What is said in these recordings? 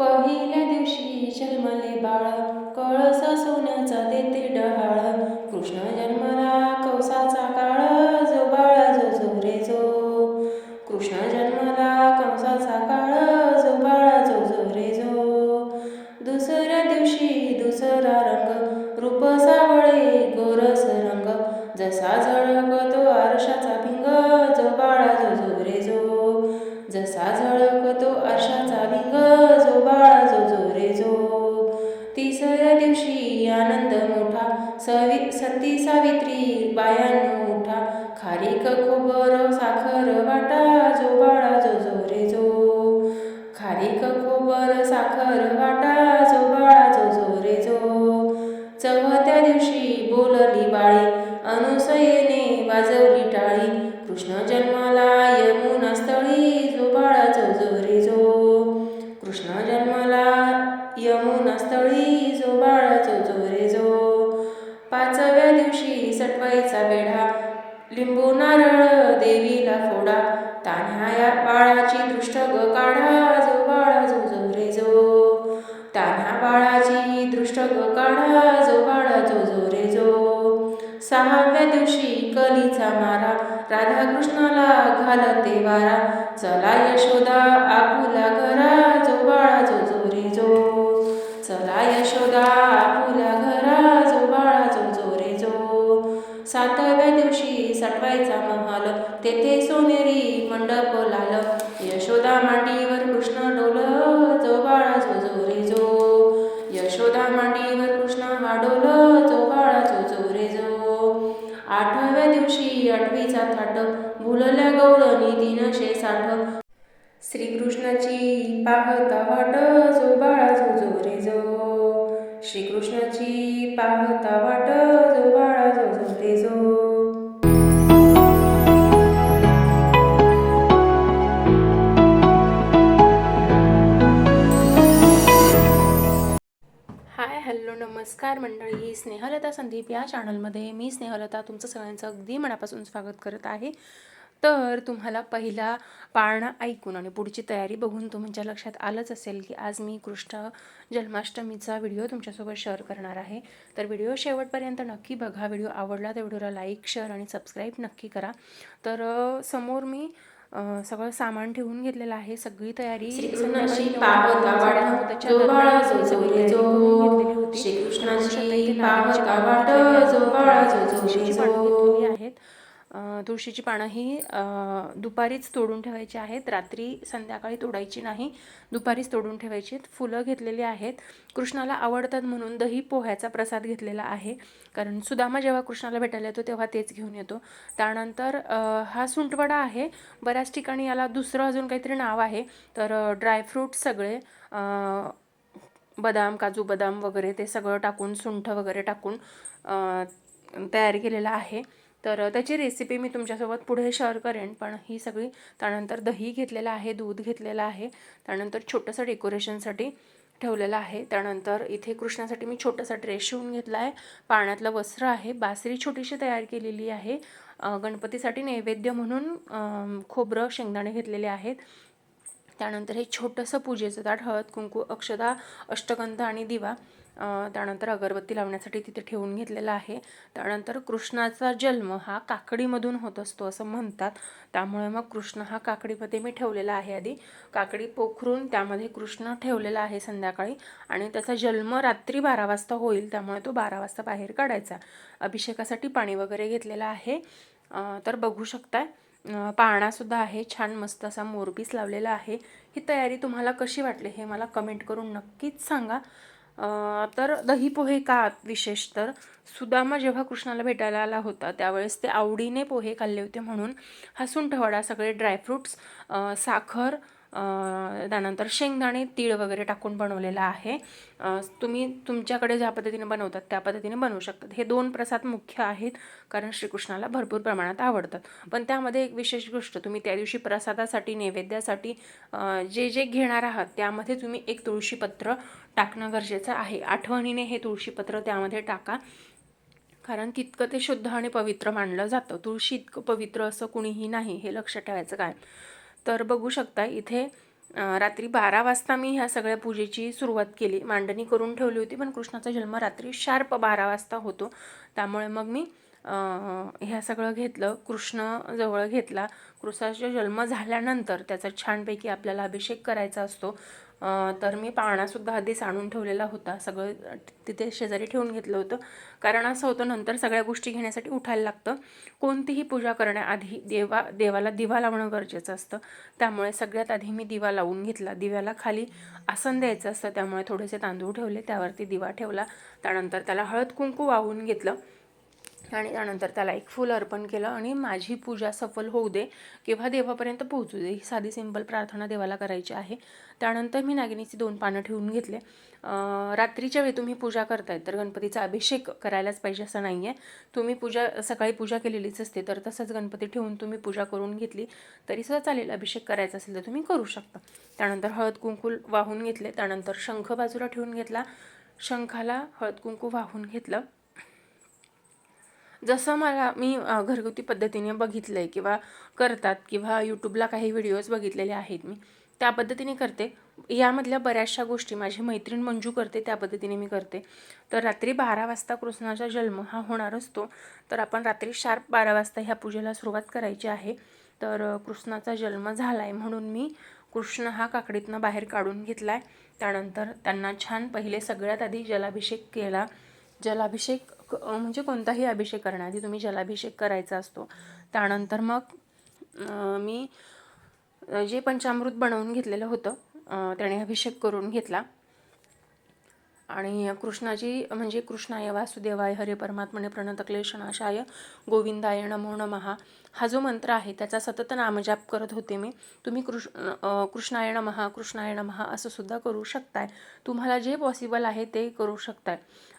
पहिल्या दिवशी जन्मले बाळ कळसा सोन्याचा देते डहाळ. कृष्ण जन्मला कवसाचा काळ जो बाळा जो जो रे जो. कृष्ण जन्मला कंसाचा काळ जो बाळा जो जो रे जो. दुसऱ्या दिवशी दुसरा रंग रूप सावळे गोरस रंग. जसा काळी अनुसयेने वाजवली टाळी. कृष्ण जन्माला यमुना स्थळी जो बाळा जो जो. कृष्ण जन्माला यमुना स्थळी जो बाळा जो जो. पाचव्या दिवशी सटवायचा वेढा लिंबू नारळ देवीला फोडा. तान्ह्या बाळाची दृष्ट ग काढा. जो बाळा जो जो. रे जो तान्ह्या बाळाची दृष्ट ग काढा. जो बाळा जो जो रे सहाव्या दिवशी कलीचा मारा. राधाकृष्णाला घालते वारा. चला यशोदा आपुला घरा. जो बाळा जो जो रे जो. चला यशोदा आपुला घरा. जो बाळा जो जो रे जो. सातव्या दिवशी सटवायचा महाल. तेथे सोनेरी मंडप लाल. यशोदा मांडीवर कृष्ण डोल भुलल्या गौरणी तीनशे साठ श्रीकृष्णाची पाहता वाट जो बाळा जो जो रे जो. श्रीकृष्णाची पाहता वाट जो बाळा जो जो रे जो. हाय हॅलो नमस्कार मंडळी. स्नेहलता संदीप या चॅनलमध्ये मी स्नेहलता तुमचं सगळ्यांचं अगदी मनापासून स्वागत करत आहे. तर तुम्हाला पहिला पाळणा ऐकून आणि पुढची तयारी बघून तुमच्या लक्षात आलंच असेल की आज मी कृष्ण जन्माष्टमीचा व्हिडिओ तुमच्यासोबत शेअर करणार आहे. तर व्हिडिओ शेवटपर्यंत नक्की बघा. व्हिडिओ आवडला तर व्हिडिओला लाईक शेअर आणि सबस्क्राईब नक्की करा. तर समोर मी सगळं सामान ठेवून घेतलेलं आहे. सगळी तयारी आहेत. तुळशीची पानं ही दुपारीच तोडून ठेवायची आहेत. रात्री संध्याकाळी तोडायची नाही. दुपारीच तोडून ठेवायची आहेत. फुलं घेतलेली आहेत. कृष्णाला आवडतात म्हणून दही पोह्याचा प्रसाद घेतलेला आहे. कारण सुदामा जेव्हा कृष्णाला भेटायला येतो तेव्हा तेच घेऊन येतो. त्यानंतर हा सुंटवडा आहे. बऱ्याच ठिकाणी याला दुसरं अजून काहीतरी नाव आहे. तर ड्रायफ्रूट सगळे बदाम काजू बदाम वगैरे ते सगळं टाकून सुंठ वगैरे टाकून तयार केलेलं आहे. तर त्याची रेसिपी मी तुमच्यासोबत पुढे शेअर करेन. पण ही सगळी त्यानंतर दही घेतलेलं आहे दूध घेतलेलं आहे. त्यानंतर छोटंसं डेकोरेशनसाठी ठेवलेलं आहे. त्यानंतर इथे कृष्णासाठी मी छोटासा ड्रेस शिवून घेतला आहे. पाण्यातलं वस्त्र आहे. बासरी छोटीशी तयार केलेली आहे. गणपतीसाठी नैवेद्य म्हणून खोबरं शेंगदाणे घेतलेले आहेत. त्यानंतर हे छोटंसं पूजेचं ताट हळद कुंकू अक्षदा अष्टगंध आणि दिवा. त्यानंतर अगरबत्ती लावण्यासाठी तिथे ठेवून घेतलेला आहे. त्यानंतर कृष्णाचा जन्म हा काकडीमधून होत असतो असं म्हणतात. त्यामुळे मग कृष्ण हा काकडीमध्ये मी ठेवलेला आहे आधी. काकडी पोखरून त्यामध्ये कृष्ण ठेवलेला आहे संध्याकाळी आणि त्याचा जन्म रात्री बारा वाजता होईल त्यामुळे तो बारा वाजता बाहेर काढायचा. अभिषेकासाठी पाणी वगैरे घेतलेलं आहे. तर बघू शकताय पाळणासुद्धा आहे. छान मस्त असा मोरपीस लावलेला आहे. ही तयारी तुम्हाला कशी वाटली हे मला कमेंट करून नक्कीच सांगा. तर दही पोहे का विशेष? तर सुदामा जेव्हा कृष्णाला भेटायला आला होता त्यावेळेस ते आवडीने पोहे खाल्ले होते म्हणून हा सुंठवडा सगळे ड्रायफ्रूट्स साखर त्यानंतर शेंगदाणे तीळ वगैरे टाकून बनवलेला आहे. तुम्ही तुमच्याकडे ज्या पद्धतीने बनवतात त्या पद्धतीने बनवू शकतात. हे दोन प्रसाद मुख्य आहेत कारण श्रीकृष्णाला भरपूर प्रमाणात आवडतात. पण त्यामध्ये एक विशेष गोष्ट तुम्ही त्या दिवशी प्रसादासाठी नैवेद्यासाठी जे जे घेणार आहात त्यामध्ये तुम्ही एक तुळशीपत्र टाकणं गरजेचं आहे. आठवणीने हे तुळशीपत्र त्यामध्ये टाका. कारण तितकं ते शुद्ध आणि पवित्र मानलं जातं. तुळशी इतकं पवित्र असं कुणीही नाही हे लक्षात ठेवायचं काय? तर बघू शकता इथे रात्री बारा वाजता मी ह्या सगळ्या पूजेची सुरुवात केली. मांडणी करून ठेवली होती पण कृष्णाचा जन्म रात्री शार्प बारा वाजता होतो. त्यामुळे मग मी ह्या सगळं घेतलं कृष्ण जवळ घेतला. कृष्णाचा जन्म झाल्यानंतर त्याचा छानपैकी आपल्याला अभिषेक करायचा असतो. तर मी पाळणासुद्धा आधीच आणून ठेवलेला होता. सगळं तिथे शेजारी ठेवून घेतलं होतं. कारण असं होतं नंतर सगळ्या गोष्टी घेण्यासाठी उठायला लागतं. कोणतीही पूजा करण्याआधी देवा देवाला दिवा लावणं गरजेचं असतं. त्यामुळे सगळ्यात आधी मी दिवा लावून घेतला. दिव्याला खाली आसन द्यायचं असतं. त्यामुळे थोडेसे तांदूळ ठेवले त्यावरती दिवा ठेवला. त्यानंतर त्याला हळद कुंकू वाहून घेतलं. आणि त्यानंतर त्याला एक फूल अर्पण केलं आणि माझी पूजा सफल होऊ दे किंवा देवापर्यंत पोहोचू दे ही साधी सिंपल प्रार्थना देवाला करायची आहे. त्यानंतर मी नागिनीची दोन पानं ठेवून घेतले. रात्रीच्या वेळी तुम्ही पूजा करताय तर गणपतीचा अभिषेक करायलाच पाहिजे असं नाही आहे तुम्ही पूजा सकाळी पूजा केलेलीच असते तर तसंच गणपती ठेवून तुम्ही पूजा करून घेतली तरीसुद्धा चालेल अभिषेक करायचा असेल तर तुम्ही करू शकता. त्यानंतर हळद कुंकू वाहून घेतले त्यानंतर शंख बाजूला ठेवून घेतला. शंखाला हळद कुंकू वाहून घेतलं. जसं मला मी घरगुती पद्धतीने बघितलं आहे किंवा करतात किंवा यूट्यूबला काही व्हिडिओज बघितलेले आहेत मी त्या पद्धतीने करते. यामधल्या बऱ्याचशा गोष्टी माझी मैत्रीण मंजू करते त्या पद्धतीने मी करते. तर रात्री बारा वाजता कृष्णाचा जन्म हा होणार असतो. तर आपण रात्री शार्प बारा वाजता ह्या पूजेला सुरुवात करायची आहे. तर कृष्णाचा जन्म झाला आहे म्हणून मी कृष्ण हा काकडीतनं बाहेर काढून घेतला आहे त्यानंतर त्यांना छान पहिले सगळ्यात आधी जलाभिषेक केला. जलाभिषेक म्हणजे कोणताही अभिषेक करण्याआधी तुम्ही जलाभिषेक करायचा असतो. त्यानंतर मग मी जे पंचामृत बनवून घेतलेलं होतं त्याने अभिषेक करून घेतला. आणि कृष्णाची म्हणजे कृष्णाय वासुदेवाय हरे परमात्मने प्रणत क्लेशनाशाय गोविंदाय नमो नमहा. हा जो मंत्र आहे त्याचा सतत नामजाप करत होते मी. तुम्ही कृष् कृष्णाय नमहा कृष्णाय नमहा असं सुद्धा करू शकताय. तुम्हाला जे पॉसिबल आहे ते करू शकताय.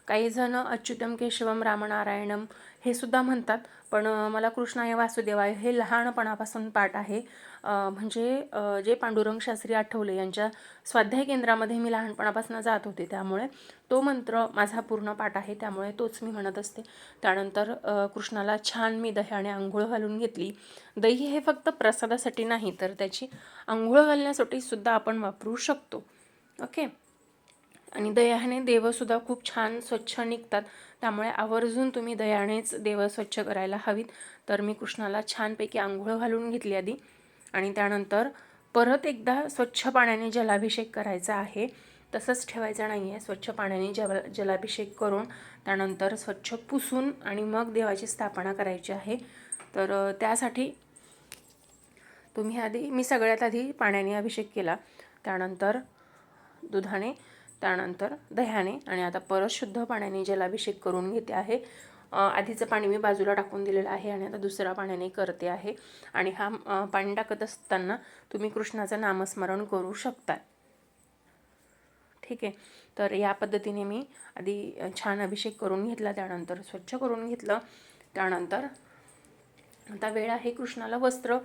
काही जण अच्युतम केशवम रामनारायणम हे सुद्धा म्हणतात. पण मला कृष्णाय वासुदेवाय हे लहानपणापासून पाठ आहे. म्हणजे जे पांडुरंग शास्त्री आठवले यांच्या स्वाध्याय केंद्रामध्ये मी लहानपणापासून जात होते. त्यामुळे तो मंत्र माझा पूर्ण पाठ आहे. त्यामुळे तोच मी म्हणत असते. त्यानंतर कृष्णाला छान मी दह्याने आंघोळ घालून घेतली. दही हे फक्त प्रसादासाठी नाही तर त्याची आंघोळ घालण्यासाठी सुद्धा आपण वापरू शकतो. ओके? आणि दह्याने देवसुद्धा खूप छान स्वच्छ निघतात. त्यामुळे आवर्जून तुम्ही दह्यानेच देव स्वच्छ करायला हवीत. तर मी कृष्णाला छानपैकी आंघोळ घालून घेतली आधी. आणि त्यानंतर परत एकदा स्वच्छ पाण्याने जलाभिषेक करायचा आहे. तसंच ठेवायचं नाही आहे स्वच्छ पाण्याने जल जलाभिषेक करून त्यानंतर स्वच्छ पुसून आणि मग देवाची स्थापना करायची आहे. तर त्यासाठी तुम्ही आधी मी सगळ्यात आधी पाण्याने अभिषेक केला. त्यानंतर दुधाने त्यानंतर दह्याने आणि आता परत शुद्ध पाण्याने जलाभिषेक करून घेते आहे आधीचं पाणी मी बाजूला टाकून दिलेलं आहे आणि आता दुसऱ्या पाण्याने करते आहे. आणि हा पाणी टाकत असताना तुम्ही कृष्णाचं नामस्मरण करू शकता. ठीक आहे. तर या पद्धतीने मी आधी छान अभिषेक करून घेतला त्यानंतर स्वच्छ करून घेतलं. त्यानंतर आता वेळ आहे कृष्णाला वस्त्र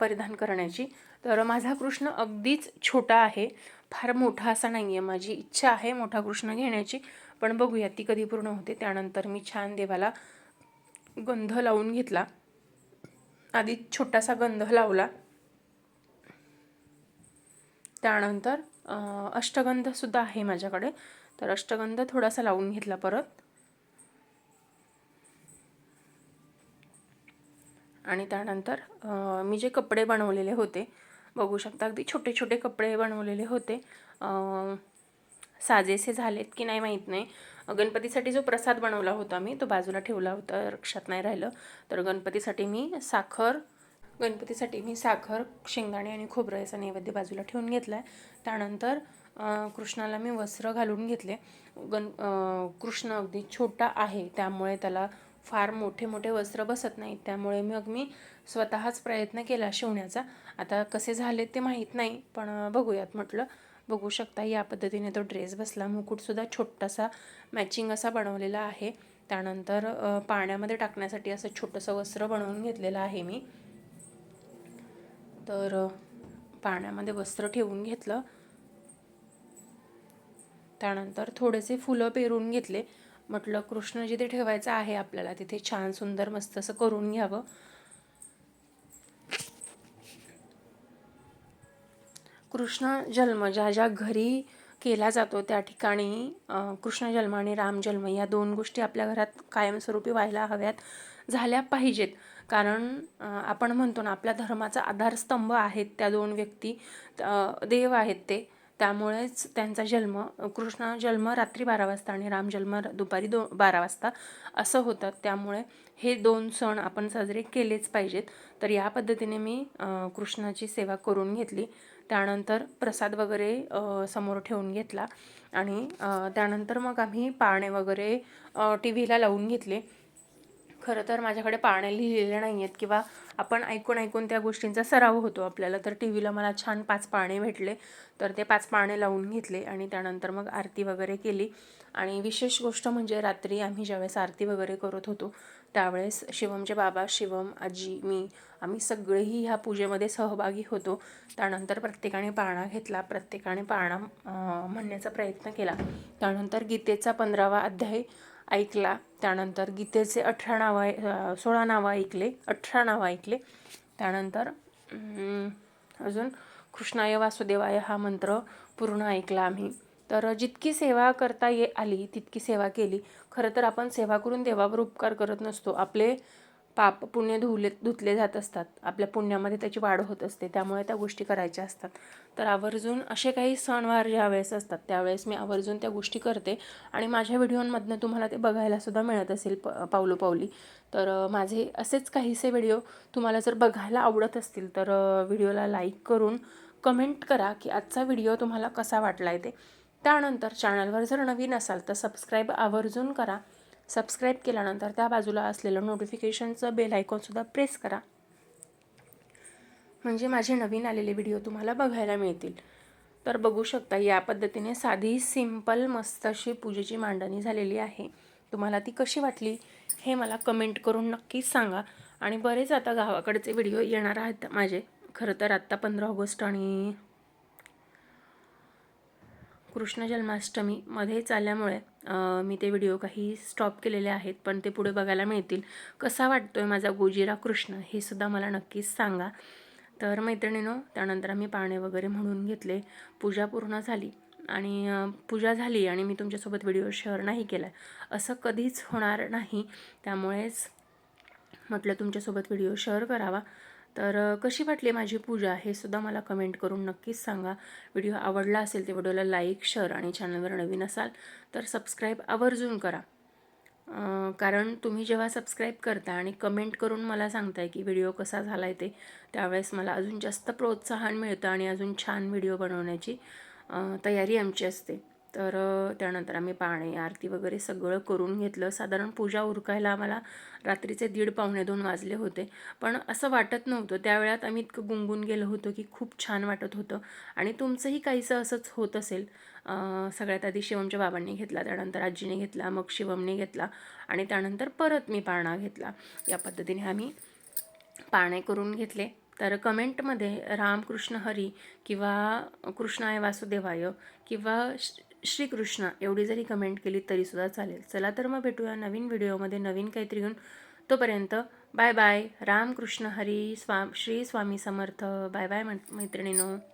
परिधान करण्याची. तर माझा कृष्ण अगदीच छोटा आहे. फार मोठा असा नाही आहे माझी इच्छा आहे मोठा कृष्ण घेण्याची पण बघूया ती कधी पूर्ण होते. त्यानंतर मी छान देवाला गंध लावून घेतला. आधी छोटासा गंध लावला. त्यानंतर अष्टगंधसुद्धा आहे माझ्याकडे. तर अष्टगंध थोडासा लावून घेतला परत. आणि त्यानंतर मी जे कपडे बनवलेले होते बघू शकता. अगदी छोटे छोटे कपडे बनवलेले होते. साजेसे झालेत की नाही माहीत नाही. गणपतीसाठी जो प्रसाद बनवला होता मी तो बाजूला ठेवला होता रक्षात नाही राहिलं. तर गणपतीसाठी मी साखर गणपतीसाठी मी साखर शेंगदाणे आणि खोबरं याचा नैवेद्य बाजूला ठेवून घेतला आहे त्यानंतर कृष्णाला मी वस्त्र घालून घेतले. गण कृष्ण अगदी छोटा आहे त्यामुळे त्याला फार मोठे मोठे वस्त्र बसत नाहीत. त्यामुळे मग मी स्वतःच प्रयत्न केला शिवण्याचा. आता कसे झाले ते माहीत नाही पण बघूयात म्हटलं. बघू शकता या पद्धतीने तो ड्रेस बसला. मुकुटसुद्धा छोटासा मॅचिंग असा बनवलेला आहे. त्यानंतर पाण्यामध्ये टाकण्यासाठी असं छोटंसं वस्त्र बनवून घेतलेलं आहे मी. तर पाण्यामध्ये वस्त्र ठेवून घेतलं. त्यानंतर थोडेसे फुलं पेरून घेतले. म्हटलं कृष्ण जिथे ठेवायचं आहे आपल्याला तिथे छान सुंदर मस्त असं करून घ्यावं. कृष्ण जन्म ज्या ज्या घरी केला जातो त्या ठिकाणी कृष्ण जन्म आणि राम जन्म या दोन गोष्टी आपल्या घरात कायमस्वरूपी व्हायला हव्यात झाल्या पाहिजेत. कारण आपण म्हणतो ना आपल्या धर्माचा आधारस्तंभ आहेत त्या दोन व्यक्ती देव आहेत ते. त्यामुळेच त्यांचा जन्म कृष्ण जन्म रात्री बारा वाजता आणि राम जन्म दुपारी दो बारा वाजता असं होतं. त्यामुळे हे दोन सण आपण साजरे केलेच पाहिजेत. तर या पद्धतीने मी कृष्णाची सेवा करून घेतली. त्यानंतर प्रसाद वगैरे समोर ठेवून घेतला. आणि त्यानंतर मग आम्ही पाळणे वगैरे टी व्हीला लावून घेतले. खरं तर माझ्याकडे पाळणे लिहिलेले नाही आहेत किंवा आपण ऐकून ऐकून त्या गोष्टींचा सराव होतो आपल्याला. तर टी व्हीला मला छान पाच पाळणे भेटले. तर ते पाच पाळणे लावून घेतले आणि त्यानंतर मग आरती वगैरे केली. आणि विशेष गोष्ट म्हणजे रात्री आम्ही ज्यावेळेस आरती वगैरे करत होतो त्यावेळेस शिवमचे बाबा शिवम आजी मी आम्ही सगळेही ह्या पूजेमध्ये सहभागी होतो. त्यानंतर प्रत्येकाने पाळणा घेतला. प्रत्येकाने पाळणा म्हणण्याचा प्रयत्न केला. त्यानंतर गीतेचा पंधरावा अध्याय ऐकला. त्यानंतर गीतेचे अठरा नावं सोळा नावं ऐकले अठरा नावं ऐकले. त्यानंतर अजून कृष्णाय वासुदेवाय हा मंत्र पूर्ण ऐकला आम्ही. तर जितकी सेवा करता ये आली तितकी सेवा केली. खरं तर आपण सेवा करून देवावर उपकार करत नसतो. आपले पाप पुण्य धुले धुतले जात असतात. आपल्या पुण्यामध्ये त्याची वाढ होत असते. त्यामुळे त्या गोष्टी करायच्या असतात. तर आवर्जून असे काही सणवार ज्यावेळेस असतात त्यावेळेस मी आवर्जून त्या गोष्टी करते. आणि माझ्या व्हिडिओमधनं तुम्हाला ते बघायलासुद्धा मिळत असेल प पावलो पावली. तर माझे असेच काहीसे व्हिडिओ तुम्हाला जर बघायला आवडत असतील तर व्हिडिओला लाईक करून कमेंट करा की आजचा व्हिडिओ तुम्हाला कसा वाटला आहे ते. त्यानंतर चॅनलवर जर नवीन असाल तर सबस्क्राईब आवर्जून करा. सबस्क्राईब केल्यानंतर त्या बाजूला असलेलं नोटिफिकेशनचं बेल आयकॉनसुद्धा प्रेस करा. म्हणजे माझे नवीन आलेले व्हिडिओ तुम्हाला बघायला मिळतील. तर बघू शकता या पद्धतीने साधी सिंपल मस्त अशी पूजेची मांडणी झालेली आहे. तुम्हाला ती कशी वाटली हे मला कमेंट करून नक्कीच सांगा. आणि बरेच आता गावाकडचे व्हिडिओ येणार आहेत माझे. खरं तर आत्ता पंधरा ऑगस्ट आणि कृष्ण जन्माष्टमीमध्येच आल्यामुळे मी ते व्हिडिओ काही स्टॉप केलेले आहेत पण ते पुढे बघायला मिळतील. कसा वाटतो आहे माझा गोजिरा कृष्ण हे सुद्धा मला नक्कीच सांगा. तर मैत्रिणीनो त्यानंतर आम्ही पाळणे वगैरे म्हणून घेतले. पूजा पूर्ण झाली. आणि पूजा झाली आणि मी तुमच्यासोबत व्हिडिओ शेअर नाही केला असं कधीच होणार नाही. त्यामुळेच म्हटलं तुमच्यासोबत व्हिडिओ शेअर करावा. तर कशी वाटली माझी पूजा हे सुद्धा मला कमेंट करून नक्कीच सांगा. व्हिडिओ आवडला असेल ते व्हिडिओला लाईक शेअर आणि चॅनलवर नवीन असाल तर सबस्क्राईब आवर्जून करा. कारण तुम्ही जेव्हा सबस्क्राईब करता आणि कमेंट करून मला सांगताय की व्हिडिओ कसा झाला आहे ते त्यावेळेस मला अजून जास्त प्रोत्साहन मिळतं आणि अजून छान व्हिडिओ बनवण्याची तयारी आमची असते. तर त्यानंतर आम्ही पाणी आरती वगैरे सगळं करून घेतलं. साधारण पूजा उरकायला आम्हाला रात्रीचे दीड पावणे दोन वाजले होते. पण असं वाटत नव्हतं. त्यावेळात आम्ही इतकं गुंगून गेलो होतो की खूप छान वाटत होतं. आणि तुमचंही काहीसं असंच होत असेल. सगळ्यात आधी शिवमच्या बाबांनी घेतला त्यानंतर आजीने घेतला मग शिवमने घेतला आणि त्यानंतर परत मी पाळणा घेतला. या पद्धतीने आम्ही पाणे करून घेतले. तर कमेंटमध्ये रामकृष्ण हरी किंवा कृष्णाय वासुदेवाय किंवा श- श्रीकृष्ण एवढी जरी कमेंट केली तरीसुद्धा चालेल. चला तर मग भेटूया नवीन व्हिडिओमध्ये नवीन काहीतरी घेऊन. तोपर्यंत बाय बाय रामकृष्ण हरी स्वा श्री स्वामी समर्थ. Bye bye मैत्रिणीनो.